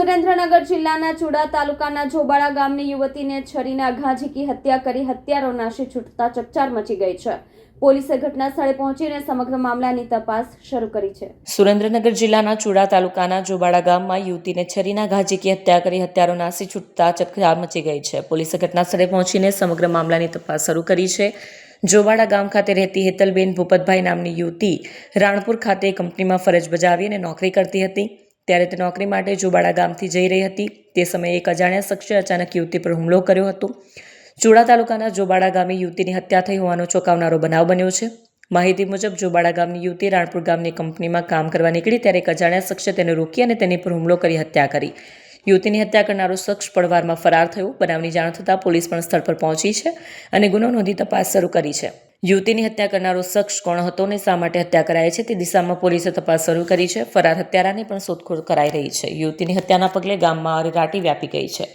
સુરેન્દ્રનગર જિલ્લાના ચુડા તાલુકાના જોબાળા ગામની યુવતીને છરીના ઘા ઝીકી હત્યા કરી હત્યારો નાશી છૂટતા ચકચાર મચી ગઈ છે. પોલીસે ઘટના સ્થળે પહોંચીને સમગ્ર મામલાની તપાસ શરૂ કરી છે. સુરેન્દ્રનગર જિલ્લાના ચુડા તાલુકાના જોબાળા ગામમાં યુવતીને છરીના ઘા ઝીકી હત્યા કરી હત્યારો નાસી છૂટતા ચકચાર મચી ગઈ છે. પોલીસે ઘટના સ્થળે પહોંચીને સમગ્ર મામલાની તપાસ શરૂ કરી છે. જોબાળા ગામ ખાતે રહેતી હેતલબેન ભૂપતભાઈ નામની યુવતી રાણપુર ખાતે કંપનીમાં ફરજ બજાવી અને નોકરી કરતી હતી. ત્યારે તે નોકરી માટે જોબાળા ગામથી જઈ રહી હતી. તે સમયે એક અજાણ્યા શખ્સે અચાનક યુવતી પર હુમલો કર્યો હતો. ચુડા તાલુકાના જોબાળા ગામે યુવતીની હત્યા થઈ હોવાનો ચોંકાવનારો બનાવ બન્યો છે. માહિતી મુજબ જોબાળા ગામની યુવતી રાણપુર ગામની કંપનીમાં કામ કરવા નીકળી ત્યારે એક અજાણ્યા શખ્સે તેને રોકી અને તેની પર હુમલો કરી હત્યા કરી. યુવતીની હત્યા કરનારો શખ્સ પડવારમાં ફરાર થયો. બનાવની જાણ થતાં પોલીસ પણ સ્થળ પર પહોંચી છે અને ગુનો નોંધી તપાસ શરૂ કરી છે. યુવતીની હત્યા કરનારો શખ્સ કોણ હતો અને શા માટે હત્યા કરાઈ છે તે દિશામાં પોલીસે તપાસ શરૂ કરી છે. ફરાર હત્યારાની પણ શોધખોળ કરાઈ રહી છે. યુવતીની હત્યાના પગલે ગામમાં અરેરાટી વ્યાપી ગઈ છે.